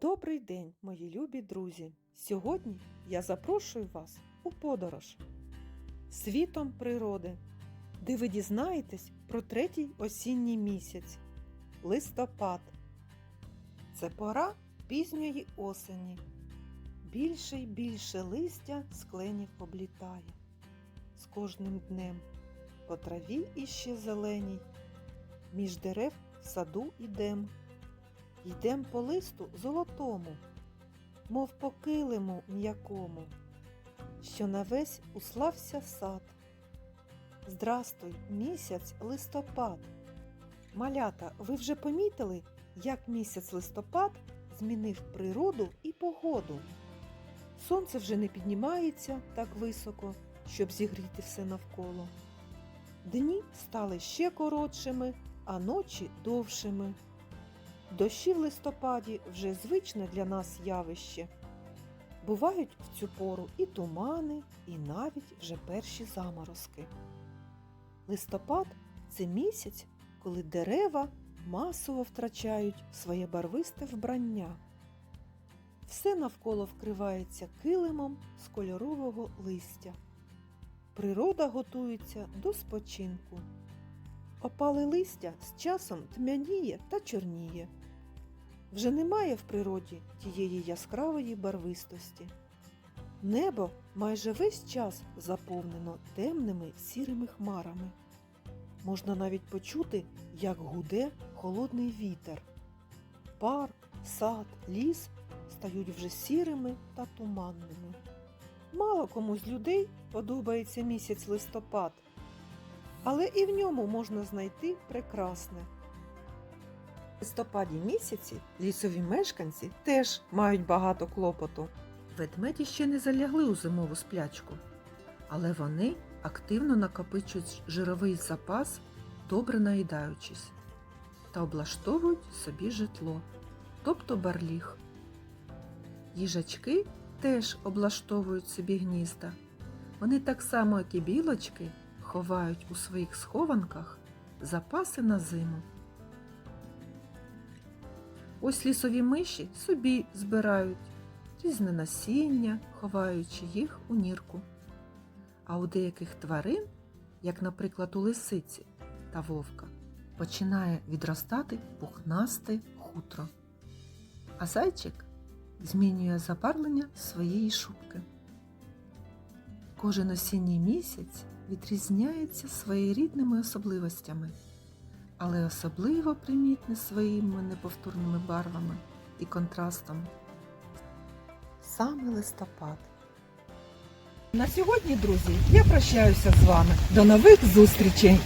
Добрий день, мої любі друзі! Сьогодні я запрошую вас у подорож світом природи, де ви дізнаєтесь про третій осінній місяць листопад. Це пора пізньої осені. Більше й більше листя з кленів облітає. З кожним днем по траві іще зеленій, між дерев в саду ідем. Йдем по листу золотому, мов по килиму м'якому, що на весь услався сад. Здрастуй, місяць листопад. Малята, ви вже помітили, як місяць листопад змінив природу і погоду? Сонце вже не піднімається так високо, щоб зігріти все навколо. Дні стали ще коротшими, а ночі довшими. Дощі в листопаді вже звичне для нас явище. Бувають в цю пору і тумани, і навіть вже перші заморозки. Листопад це місяць, коли дерева масово втрачають своє барвисте вбрання. Все навколо вкривається килимом з кольорового листя. Природа готується до спочинку. Опале листя з часом тьмяніє та чорніє. Вже немає в природі тієї яскравої барвистості. Небо майже весь час заповнено темними сірими хмарами. Можна навіть почути, як гуде холодний вітер. Парк, сад, ліс стають вже сірими та туманними. Мало кому з людей подобається місяць листопад, але і в ньому можна знайти прекрасне. В листопаді місяці лісові мешканці теж мають багато клопоту. Ведмеді ще не залягли у зимову сплячку, але вони активно накопичують жировий запас, добре наїдаючись, та облаштовують собі житло, тобто барліг. Їжачки теж облаштовують собі гнізда. Вони так само, як і білочки, ховають у своїх схованках запаси на зиму. Ось лісові миші собі збирають різне насіння, ховаючи їх у нірку. А у деяких тварин, як, наприклад, у лисиці та вовка, починає відростати пухнасте хутро. А зайчик змінює забарвлення своєї шубки. Кожен осінній місяць відрізняється своєрідними особливостями але особливо примітне своїми неповторними барвами і контрастом. Саме листопад. На сьогодні, друзі, я прощаюся з вами. До нових зустрічей!